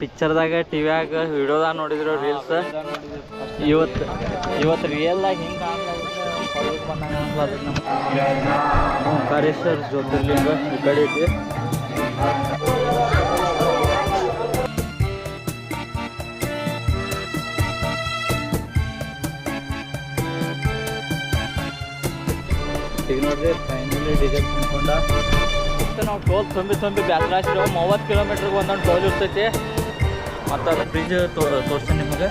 ಪಿಕ್ಚರ್ದಾಗ ಟಿವ್ಯಾಗ ವಿಡಿಯೋದಾಗ ನೋಡಿದ್ರು ರೀಲ್ಸ್. ಇವತ್ತು ಇವತ್ತು ರಿಯಲ್ದಾಗ ಹಿಂಗೆ ಓಂಕಾರೇಶ್ವರ ಜ್ಯೋತಿರ್ಲಿಂಗ ಈ ಕಡೆ ಇದೆ ಈಗ ನೋಡ್ರಿ ಫೈನಲಿ ಡಿಸೈನ್ ತುಂಬಿಕೊಂಡ ನಾವು ಟೋಲ್ ತುಂಬಿ ತುಂಬಿ ಬ್ಯಾಸ್ರಾಸಿರೋ ಮೂವತ್ತು ಕಿಲೋಮೀಟ್ರಿಗೆ ಒಂದೊಂದು ಟೋಲ್ ಇರ್ತೈತಿ. ಮತ್ತು ಅದು ಬ್ರಿಡ್ಜ್ ತೋ ತೋರಿಸ್ತೀನಿ ನಿಮಗೆ.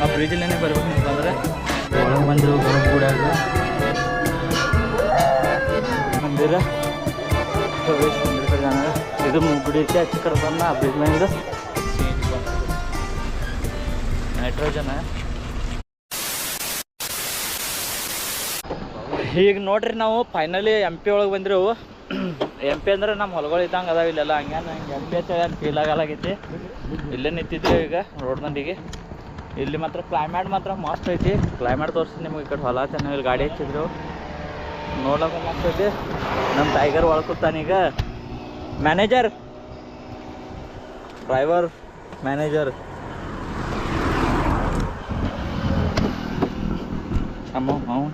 ಆ ಬ್ರಿಡ್ಜಲ್ಲೇ ಬರ್ಬೇಕು ಅಂತಂದ್ರೆ ಒಳಗೆ ಬಂದಿರೋ ಗರ್ಭಗುಡಿಯಾಗ ಮಂದಿರ ಪ್ರವೇಶ ಮಂದಿರ ಇದು ಗುಡಿ ಐತಿ ಕಡೆ ಬಂದ ಆ ಬ್ರಿಡ್ಜ್ ನೈಟ್ರೋಜನ್ ಈಗ ನೋಡ್ರಿ ನಾವು ಫೈನಲಿ ಎಂ ಪಿ ಒಳಗೆ ಬಂದಿರೋವು. ಎಂ ಪಿ ಅಂದ್ರೆ ನಮ್ಮ ಹೊಲಗಳು ಇದ್ದಂಗೆ ಅದಾವ ಇಲ್ಲೆಲ್ಲ. ಹಂಗೆ ಹಿಂಗೆ ಎಂ ಪಿ ಏನು ಫೀಲ್ ಆಗಲಾಗೈತಿ. ಇಲ್ಲೇ ನಿಂತಿದ್ವಿ ಈಗ ರೋಡ್ ಮಂದಿಗೆ ಇಲ್ಲಿ ಮಾತ್ರ ಕ್ಲೈಮೇಟ್ ಮಾತ್ರ ಮಸ್ತ್ ಐತಿ. ಕ್ಲೈಮೇಟ್ ತೋರಿಸಿ ನಿಮ್ಗೆ ಈ ಕಡೆ ಹೊಲ ಚೆನ್ನಾಗಿ ಇಲ್ಲಿ ಗಾಡಿ ಹಚ್ಚಿದ್ರು. ನೋಡೋಕೆ ಮಸ್ತ್ ಐತಿ. ನಮ್ಮ ಟೈಗರ್ ಈಗ. ಮ್ಯಾನೇಜರ್ ಡ್ರೈವರ್ ಮ್ಯಾನೇಜರ್ ಅಮ್ಮ, ಅವ್ನು.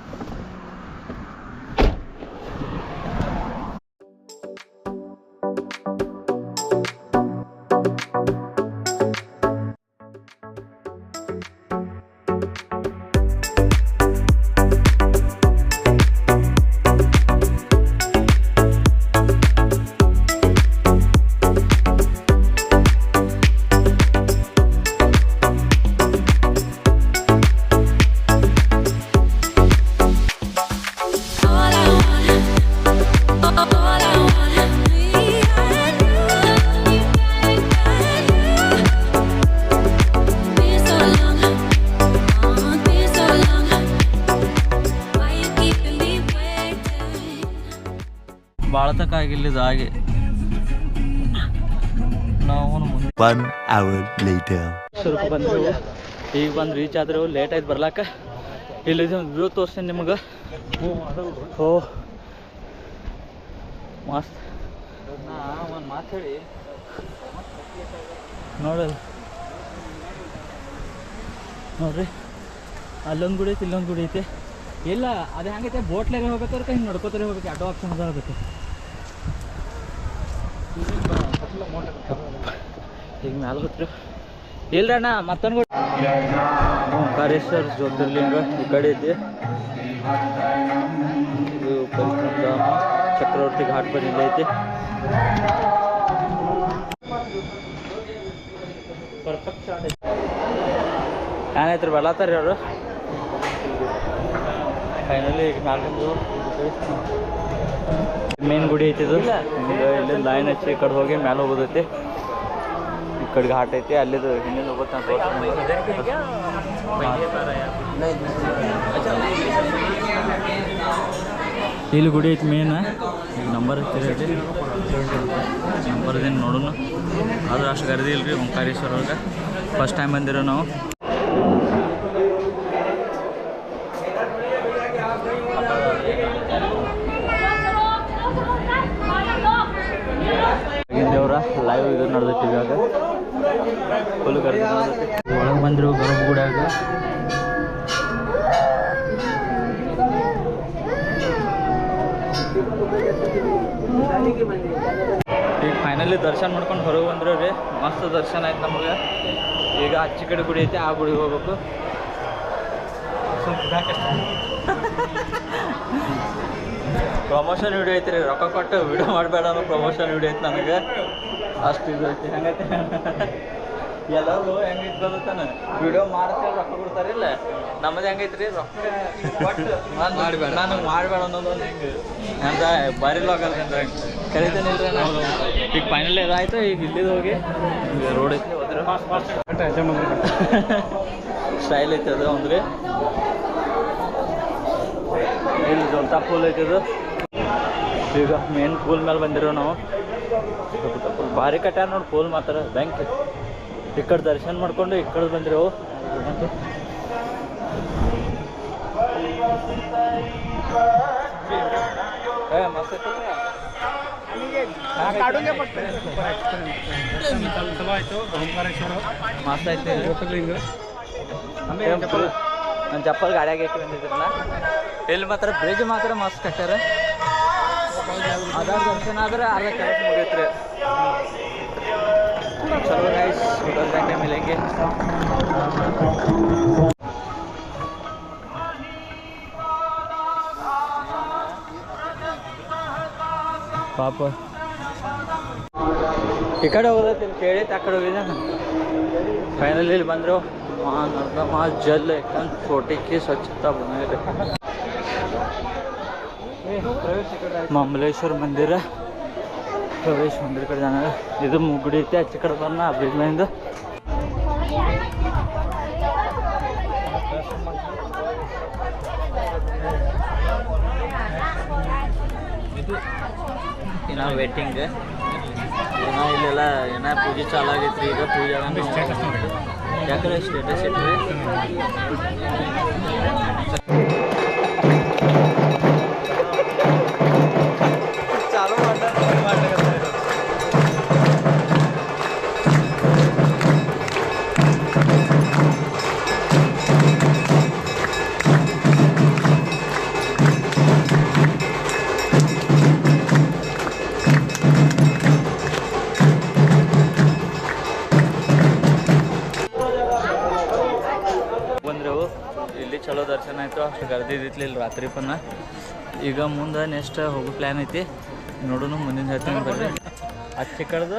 ಆಗಿಲ್ಲಿದು ಹಾಗೆ. ನಾವು. ಸ್ವಲ್ಪ ಈಗ ಬಂದು ರೀಚ್ ಆದ್ರೆ ಲೇಟ್ ಆಯ್ತು ಬರ್ಲಾಕ. ಇಲ್ಲಿ ಒಂದು ವ್ಯೂ ತೋರಿಸ್ತೀನಿ ನಿಮಗೆ. ಓ ಮಸ್ತ್. ಒಂದು ಮಾತು ಹೇಳಿ ನೋಡಲ್ಲ ನೋಡ್ರಿ. ಅಲ್ಲೊಂದು ಗುಡಿ ಐತಿ ಇಲ್ಲೊಂದು ಗುಡಿ ಐತಿ. ಇಲ್ಲ ಅದು ಹೆಂಗೈತೆ ಬೋಟ್ಲಾಗೆ ಹೋಗ್ಬೇಕಾದ್ರೆ ಹಿಂಗೆ ನಡ್ಕೋತಾರೆ ಹೋಗ್ಬೇಕು ಆಟೋ ಆಪ್ಷನ್ ಅದ ಅದಕ್ಕೆ ಈಗ ಮ್ಯಾಲ ಹೋತ್ರಿ ಇಲ್ರಣ್ಣ ಮತ್ತೊಂದು ಓಂಕಾರೇಶ್ವರ ಜ್ಯೋತಿರ್ಲಿಂಗ ಈ ಕಡೆ ಐತಿ ಇದು ಪರಿಶ್ರಮ ಚಕ್ರವರ್ತಿ ಘಾಟ್ ಬರ್ ಇಲ್ಲಿ ಐತಿ. ಏನಾಯ್ತು ರೀ ಅವರು? ಫೈನಲಿ ಈಗ ನಾಲ್ಕು ಮೇನ್ ಗುಡಿ ಐತಿ ಇದು. ಇಲ್ಲಿ. ಲೈನ್ ಹಚ್ಚಿ ಈ ಕಡೆ ಹೋಗಿ ಮ್ಯಾಲೆ ಹೋಗೋದೈತಿ. ಈ ಕಡೆ ಘಾಟ್ ಐತಿ ಅಲ್ಲಿದು ಹಿಂದಿನ ಹೋಗುತ್ತೆ ಇಲ್ಲಿ ಗುಡಿ ಐತಿ ಮೇನ್ ನಂಬರ್ ಐತಿ ನಂಬರ್ ಇದೇನು ನೋಡೋಣ ಆದ್ರೆ ಅಷ್ಟು ಗರ್ದಿ ಇಲ್ರಿ ಓಂಕಾರೇಶ್ವರ ಒಳಗೆ ಫಸ್ಟ್ ಟೈಮ್ ಬಂದಿರೋ ನಾವು ಆಗಿನ ದೇವ್ರ ಲೈವ್ ಇದು ನಡೆದೈತಿ ಇವಾಗ ಫುಲ್ ಗರ್ದಿ ಒಳಗೆ ಬಂದರು ಗರ್ಭಗುಡಿಯಾಗ ಈಗ ಫೈನಲಿ ದರ್ಶನ ಮಾಡ್ಕೊಂಡು ಹೊರಗೆ ಬಂದ್ರು ರೀ. ಮಸ್ತ್ ದರ್ಶನ ಆಯ್ತು ನಮಗೆ. ಈಗ ಅಚ್ಚ ಕಡೆ ಗುಡಿ ಐತೆ, ಆ ಗುಡಿಗೆ ಹೋಗ್ಬೇಕು. ಪ್ರಮೋಷನ್ ವಿಡಿಯೋ ಐತಿ ರೀ. ರೊಕ್ಕ ಕೊಟ್ಟು ವಿಡಿಯೋ ಮಾಡಬೇಡ ಪ್ರಮೋಷನ್ ವಿಡಿಯೋ ಐತೆ ನನಗೆ ಅಷ್ಟು ಇದು ಐತಿ. ಹೆಂಗೈತಿ. ಎಲ್ಲರೂ ಹೆಂಗೈತಿ ಗೊತ್ತಾನ ವಿಡಿಯೋ ಮಾಡ್ತೇವೆ ರೊಕ್ಕ ಕೊಡ್ತಾರಿಲ್ಲ ನಮ್ಮದು ಹೆಂಗೈತ್ರಿ? ರೊಕ್ಕ. ಮಾಡ್ಬೇಡ. ನನಗೆ ಮಾಡಬೇಡ ಅನ್ನೋದು ಒಂದು ಹೆಂಗೆ ಅಂತ ಬಾರಿ ಲೋಕಲ್ ಅಂದ್ರೆ ಕರಿತೇನಿಲ್ರಿ ನಾನು. ಈಗ ಫೈನಲ್ ಇದಾಯ್ತು ಈಗ ಇಲ್ಲಿದ್ದು ಹೋಗಿ ರೋಡ್ ಐತಿ ಹೋದ್ರೆ. ಸ್ಟೈಲ್ ಐತಿ ಅದು ಅಂದ್ರೆ ಇಲ್ಲಿ ಜೋಲ್ತಾ ಪೂಲ್ ಐತಿ ಅದು. ಈಗ ಮೇನ್ ಪೂಲ್ ಮೇಲೆ ಬಂದಿರೋ ನಾವು. ಭಾರಿ ಕಟ್ಟ ನೋಡಿ ಪೂಲ್ ಮಾತ್ರ. ಬ್ಯಾಂಕ್ ಈ ಕಡೆ ದರ್ಶನ ಮಾಡ್ಕೊಂಡು ಈ ಕಡೆ ಬಂದಿರೋ. ಮಸ್ತ್ ಐತೆ. ನನ್ನ ಚಪ್ಪಲ್ ಗಾಡಿಯಾಗ ಎಷ್ಟು ಬಂದಿದ್ರಲ್ಲ. ಇಲ್ಲಿ ಮಾತ್ರ ಬ್ರಿಡ್ಜ್ ಮಾತ್ರ ಮಸ್ತ್ ಕಟ್ಟಾರ ಅದಾದ ದರ್ಶನ ಆದ್ರೆ ಅರ್ಧ ಕೆಲಸ ಮುಗಿತ್ರಿ. ಚಲೋ ಗೈಸ್ ಉಡಲ್ ಗಂಟೆ ಮೇಲೆ ಹೆಂಗೆ ಪಾಪ ಈ ಕಡೆ ಹೋಗೋದೈತಿ ಕೇಳಿ ಆ ಕಡೆ ಹೋಗಿದ್ದೆ ಫೈನಲ್ ಇಲ್ಲಿ ಬಂದರು वहाँ नर्मदा जल एकदम छोटे की स्वच्छता बनाए रखे ಮಮಲೇಶ್ವರ ಮಂದಿರ ಪ್ರವೇಶ ಮಂದಿರ ಕಡೆ ಜನ ಇದು ಮುಗುಡಿ ಐತಿ ಆಚೆ ಕಡೆ ಬರ್ನ ಆ ಮೇಲಿಂದ ಇನ್ನ ವೇಟಿಂಗ್ ಏನೋ ಇಲ್ಲೆಲ್ಲ ಏನೋ ಪೂಜೆ ಚಾಲು ಆಗೈತ್ರಿ, ಈಗ ಪೂಜೆ ಯಾಕಂದ್ರೆ ಸ್ಟೇಟಸ್ ಇಟ್ರಿ. ಚಲೋ ಅಷ್ಟು ಗರ್ದಿ ಇದ್ದಿತ್ಲಿ ರಾತ್ರಿ ಪನ್ನ ಈಗ ಮುಂದೆ ನೆಕ್ಸ್ಟ್ ಹೋಗೋ ಪ್ಲ್ಯಾನ್ ಐತಿ. ನೋಡೋಣ ಮುಂದಿನ ಹೇಳ್ತೀನಿ ಬರ್ರಿ ಅಚ್ಚಿ ಕಡ್ದು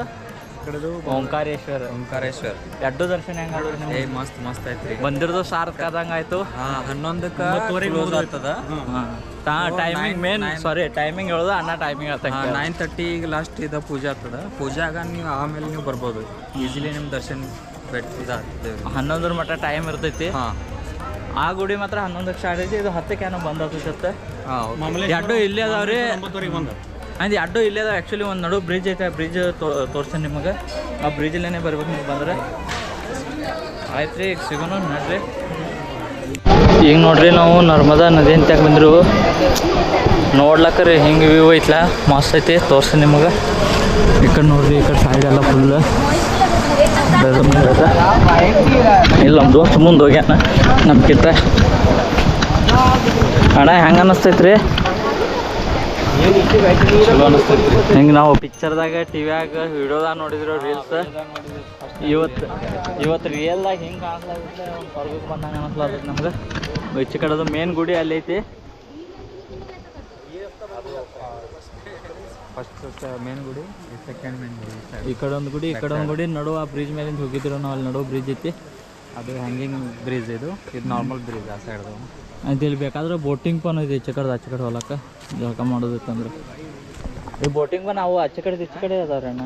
ಕಡೆದು ಓಂಕಾರೇಶ್ವರ. ಓಂಕಾರೇಶ್ವರ. ಎರಡು ದರ್ಶನ ಹೆಂಗೆ ಆಡೋರಿ ನಿಮ್ಗೆ? ಮಸ್ತ್ ಮಸ್ತ್ ಐತ್ರಿ ಬಂದಿರೋದು ಸಾರ್ಥಕ ಆದಂಗೆ ಆಯಿತು. ಹನ್ನೊಂದಕ್ಕೆ ಕ್ಲೋಸ್. ಆಗ್ತದ? ಟೈಮಿಂಗ್ ಮೇನ್ ಸಾರಿ ಟೈಮಿಂಗ್ ಹೇಳೋದು ಅಣ್ಣ ಟೈಮಿಂಗ್ ಆಗ್ತದೆ ನೈನ್ ಈಗ ಲಾಸ್ಟ್ ಇದ ಪೂಜೆ ಆಗ್ತದ. ಪೂಜಾಗ ನೀವು ಆಮೇಲೆ ನೀವು ಬರ್ಬೋದು. ಈಸಿಲಿ ನಿಮ್ಮ ದರ್ಶನ ಆಗ್ತದೆ ಹನ್ನೊಂದರ ಮಟ್ಟ ಟೈಮ್ ಇರ್ತೈತಿ. ಹಾ. ಆ ಗುಡಿ ಮಾತ್ರ ಹನ್ನೊಂದು ಲಕ್ಷ ಐತಿ. ಇದು ಹತ್ತಕ್ಕೆ ಏನೋ ಬಂದ್ ಆಗ್ತೈತೆ ಹಾ ಎರಡು ಇಲ್ಲೇ ಅದಾವ್ರಿ ಅಂದ್ರೆ ಅಡ್ಡು ಇಲ್ಲೇ ಅದಾವ. ಆ್ಯಕ್ಚುಲಿ ಒಂದು ನಡು ಬ್ರಿಡ್ಜ್ ಐತೆ. ಆ ಬ್ರಿಡ್ಜ್ ತೋರಿಸ್ತೀನಿ ನಿಮಗೆ. ಆ ಬ್ರಿಡ್ಜಲ್ಲೇನೆ ಬರ್ಬೇಕು ನೀವು ಬಂದ್ರೆ. ಆಯ್ತು ರೀ ಈಗ ಸಿಗೋಣ ನೋಡ್ರಿ. ಈಗ ನೋಡ್ರಿ ನಾವು ನರ್ಮದಾ ನದಿ ಅಂತ ಬಂದ್ರು ನೋಡ್ಲಕ್ಕರಿ ಹಿಂಗೆ ವ್ಯೂ ಐತ್ಲ. ಮಸ್ತ್ ಐತಿ. ತೋರ್ಸಿ ನಿಮಗೆ. ಈ ಕಡೆ ನೋಡ್ರಿ ಈ ಕಡೆ ಸೈಡ್ ಎಲ್ಲ ಫುಲ್ ಇಲ್ಲ ನಮ್ಮ ದೋಸ್ತ ಮುಂದೆ ಹೋಗ್ಯಾನ ನಮ್ಗಿಂತ ಅಣ್ಣ ಹೆಂಗೆ ಅನ್ನಿಸ್ತೈತ್ರಿ ಹಿಂಗೆ ನಾವು ಪಿಕ್ಚರ್ದಾಗ ಟಿವ್ಯಾಗ ವಿಡಿಯೋದಾಗ ನೋಡಿದ್ರು ರೀಲ್ಸ್ ಇವತ್ತು ಇವತ್ತು ರಿಯಲ್ದಾಗ ಹಿಂಗೆ ಕಾಣಿಸ್ಲಾಗುತ್ತೆ ಬಂದಂಗೆ ನಮ್ಗೆ. ಕಡೆದು ಮೇನ್ ಗುಡಿ ಅಲ್ಲಿ ಐತಿ. ಫಸ್ಟ್ ಮೇನ್ ಗುಡಿ ಸೆಕೆಂಡ್ ಮೇನ್ ಗುಡಿ ಈ ಕಡೆ ಒಂದು ಗುಡಿ ಈ ಕಡೆ ಒಂದು ಗುಡಿ ನಡು ಆ ಬ್ರಿಡ್ಜ್ ಮೇಲಿಂದ ಹೋಗಿದ್ರು ನಾವು ಅಲ್ಲಿ ನಡು ಬ್ರಿಡ್ಜ್ ಐತಿ. ಅದು ಹ್ಯಾಂಗಿಂಗ್ ಬ್ರಿಡ್ಜ್ ಇದು. ಇದು ನಾರ್ಮಲ್ ಬ್ರಿಡ್ಜ್ ಆ ಸೈಡ್ದು ಅದು. ಇಲ್ಲಿ ಬೇಕಾದ್ರೆ ಬೋಟಿಂಗ್ ಪನ್ ಇದೆ ಈಚೆ ಕಡೆ ಆಚೆ ಕಡೆ ಹೊಲಕ್ಕೆ. ಜಳಕ ಮಾಡೋದಿತ್ತಂದ್ರೆ ಈ ಬೋಟಿಂಗ್ ಪನ್ ನಾವು ಆಚೆ ಕಡೆ ಈಚೆ ಕಡೆ ಅದಾವ್ರಿ ಅಣ್ಣ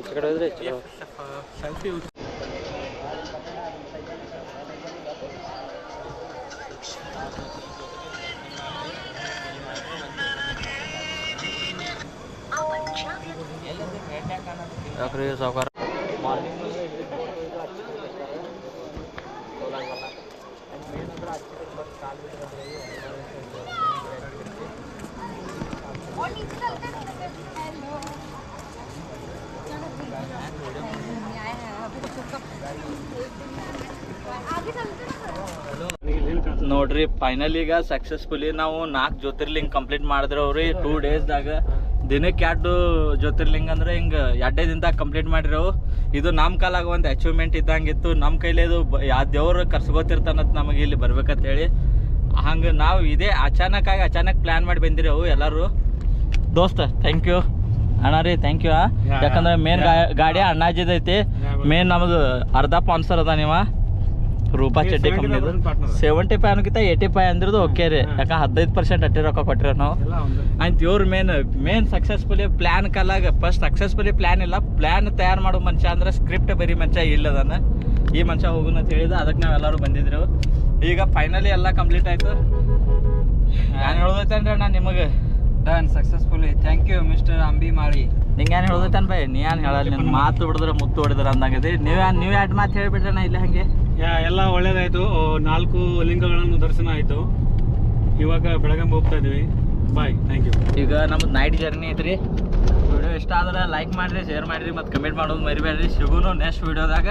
ಈಚೆ ಕಡೆ ಹೋದ್ರೆ ಈಚೆ ಕಡೆ ಯಾಕ್ರಿ ಸಾವುಕಾರ ನೋಡ್ರಿ ಫೈನಲ್ ಈಗ ಸಕ್ಸಸ್ಫುಲಿ ನಾವು ನಾಲ್ಕು ಜ್ಯೋತಿರ್ಲಿಂಗ ಕಂಪ್ಲೀಟ್ ಮಾಡಿದ್ರವ್ರಿ ಟೂ ಡೇಸ್ದಾಗ ದಿನಕ್ಕೆ ಎರಡು ಜ್ಯೋತಿರ್ಲಿಂಗ ಅಂದ್ರೆ ಹಿಂಗೆ ಎರಡೇ ದಿನದಾಗ ಕಂಪ್ಲೀಟ್ ಮಾಡಿರು ಇದು ನಮ್ಮ ಕಾಲಾಗ ಒಂದು ಅಚೀವ್ಮೆಂಟ್ ಇದ್ದಂಗಿತ್ತು. ನಮ್ಮ ಕೈಲಿ ಇದು ಯಾ ದೇವ್ರು ಕರ್ಸ್ಕೊತಿರ್ತಾನತ್ ನಮಗೆ ಇಲ್ಲಿ ಬರ್ಬೇಕಂತ ಹೇಳಿ ಹಂಗೆ ನಾವು ಇದೇ ಅಚಾನಕ್ ಆಗಿ ಅಚಾನಕ್ ಪ್ಲ್ಯಾನ್ ಮಾಡಿ ಬಂದಿರೋವು ಎಲ್ಲರೂ. ದೋಸ್ತ ಥ್ಯಾಂಕ್ ಯು ಅಣ್ಣ ರೀ ಥ್ಯಾಂಕ್ ಯು ಯಾಕಂದ್ರೆ ಮೇನ್ ಗಾಡಿ ಅಣ್ಣಾಜಿದೈತಿ ಮೇನ್ ನಮ್ದು ಅರ್ಧ ಪಾನ್ಸರ್ ಅದ ನೀವ. ರೂಪಾ ಚಡ್ಡಿ ಕಂಪ್ನಿ ಸೆವೆಂಟಿ ಫೈವ್ ಅನ್ಕಿಂತ ಏಯ್ಟಿ ಫೈವ್ ಅಂದ್ರದು ಓಕೆ ರೀ. ಯಾಕೆ ಹದಿನೈದು ಪರ್ಸೆಂಟ್ ಅಟ್ಟಿ ರೊಕ್ಕ ಕೊಟ್ಟಿರ ನಾವು. ಅಂತ ಇವ್ರ ಮೇನ್ ಮೇನ್ ಸಕ್ಸಸ್ಫುಲಿ ಪ್ಲ್ಯಾನ್ ಕಲಾಗ ಫಸ್ಟ್ ಸಕ್ಸಸ್ಫುಲಿ ಪ್ಲ್ಯಾನ್ ಇಲ್ಲ. ಪ್ಲ್ಯಾನ್ ತಯಾರು ಮಾಡೋ ಮನುಷ್ಯ ಅಂದ್ರೆ ಸ್ಕ್ರಿಪ್ಟ್ ಬರೀ ಮನುಷ್ಯ ಇಲ್ಲದನ್ನ ಈ ಮನುಷ್ಯ ಹೋಗುನ ಅಂತ ಹೇಳಿದ ಅದಕ್ಕೆ ನಾವೆಲ್ಲರೂ ಬಂದಿದ್ರು. ಈಗ ಫೈನಲಿ ಎಲ್ಲ ಕಂಪ್ಲೀಟ್ ಆಯ್ತು. ನಾನು ಹೇಳ್ಬೇಕಂದ್ರೆ ಅಣ್ಣ ನಿಮಗೆ? Done successfully thank you mister Ambi ಮಾಡಿ ನಿಂಗೆ ಏನು ಹೇಳೋದೈತೇನ್ ಬೈ? ನೀ ಏನು ಹೇಳಲ್ಲ ನಿನ್ನ ಮಾತು ಹೊಡೆದ್ರೆ ಮುತ್ತು ಹೊಡೆದ್ರೆ ಅಂದಂಗದಿ. ನೀವು ನೀವು ಎರಡು ಮಾತು ಹೇಳಿಬಿಟ್ರೆ ಇಲ್ಲ ಹಂಗೆ? ಯಾ- ಎಲ್ಲ ಒಳ್ಳೇದಾಯಿತು. ಓ, ನಾಲ್ಕು ಲಿಂಗಗಳನ್ನು ದರ್ಶನ ಆಯಿತು. ಇವಾಗ ಬೆಳಗಾಂ ಹೋಗ್ತಾ ಇದೀವಿ. ಬಾಯ್ ಥ್ಯಾಂಕ್ ಯು ಈಗ ನಮ್ದು ನೈಟ್ ಜರ್ನಿ ಐತ್ರಿ. ವಿಡಿಯೋ ಇಷ್ಟ ಆದ್ರೆ ಲೈಕ್ ಮಾಡಿರಿ ಶೇರ್ ಮಾಡಿರಿ ಮತ್ತು ಕಮೆಂಟ್ ಮಾಡೋದು ಮರಿಬೇಡ್ರಿ. ಸಿಗುನು ನೆಕ್ಸ್ಟ್ ವಿಡಿಯೋದಾಗ